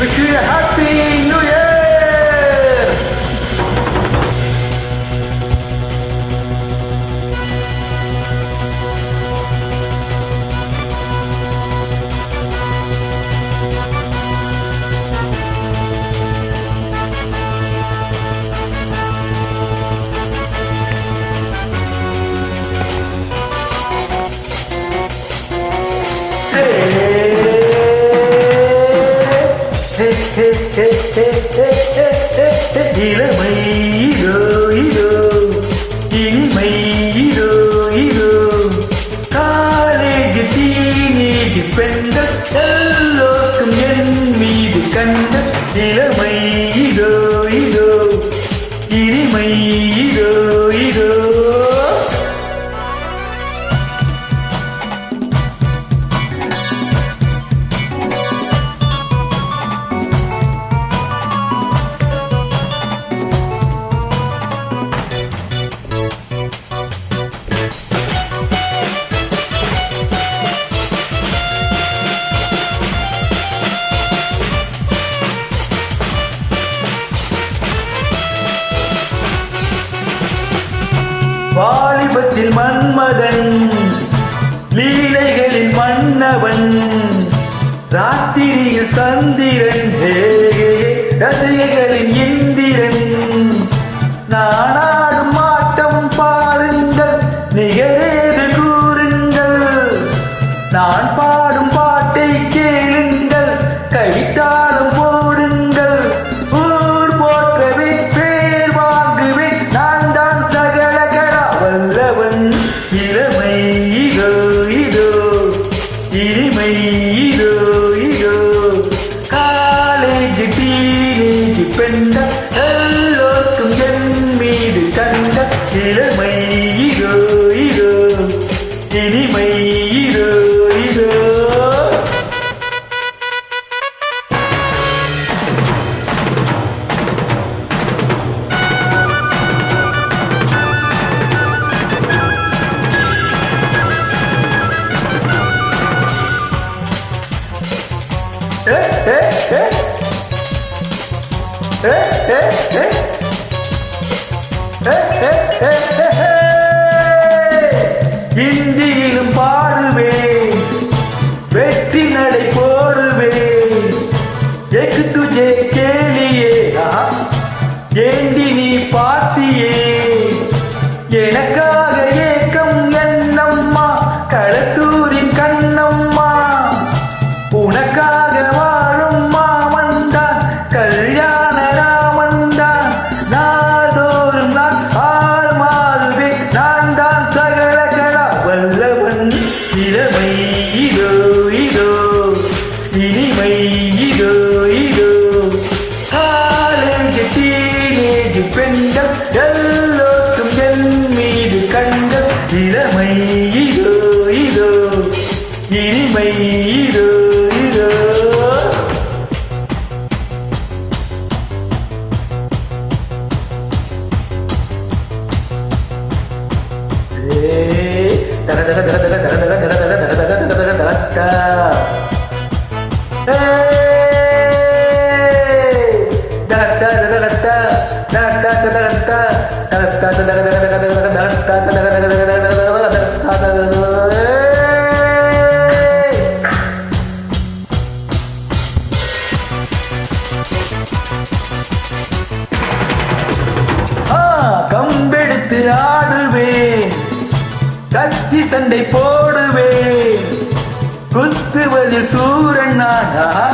Wish you a happy new year! இளமை இதோ இதோ இனிமை இதோ இதோ காலேஜ் டீனேஜ் பெண்கள் எல்லோருக்கும் என் மீது கண்ட இளமை வாலிபத்தில் மன்மதன் லீலைகளின் மன்னவன் ராத்திரியில் சந்திரன் ரசிகைகளின் இந்திரன். நானாடும் ஆட்டம் பாருங்கள் நிகரேது கூறுங்கள். நான் பாடும் பாட்டை கேளுங்கள் கைத்தாடும் ఇళమై ఇదో ఇదో ఇనిమై ఇదో ఇదో ఏ ఏ ఏ ఏ ఏ ఏ இந்தியிலும் பாடுவேன். வெற்றி நடை போடுவேன். எக்கு துஜே கேளியே. ஏண்டி நீ பார்த்தியே எனக்காக ஏக்கம் இனிமை இதோ இதோ ஏய், தக தக தக தக தக தக தக தக தக தக தக தக தக தக. ஏய், தக சண்டை போடுவேன். குத்துவதில் சூரன் நானா?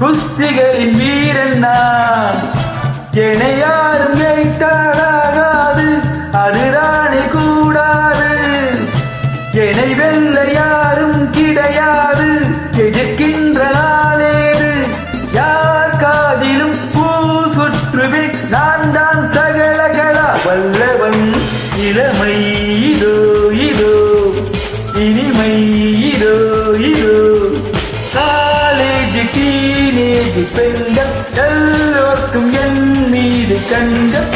குஸ்திகளின் வீரன் நான். என்னை யாரும் ஜெயித்தாராகாது அதுதானே கூடாது. என்னை வெல்ல யாரும் கிடையாது. எதிர்க்கின்ற நாளேது. யார் காதிலும் பூ சுற்றுவேன். நான் தான் சகலகலா. வல்லவன் இளமை. இதோ இதோ. இனிமை இதோ இதோ காலேஜ் டீனேஜ் பெண்கள் எல்லோருக்கும் என் மீது கண்கள்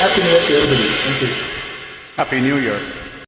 Happy New Year to everybody. Thank you. Happy New Year.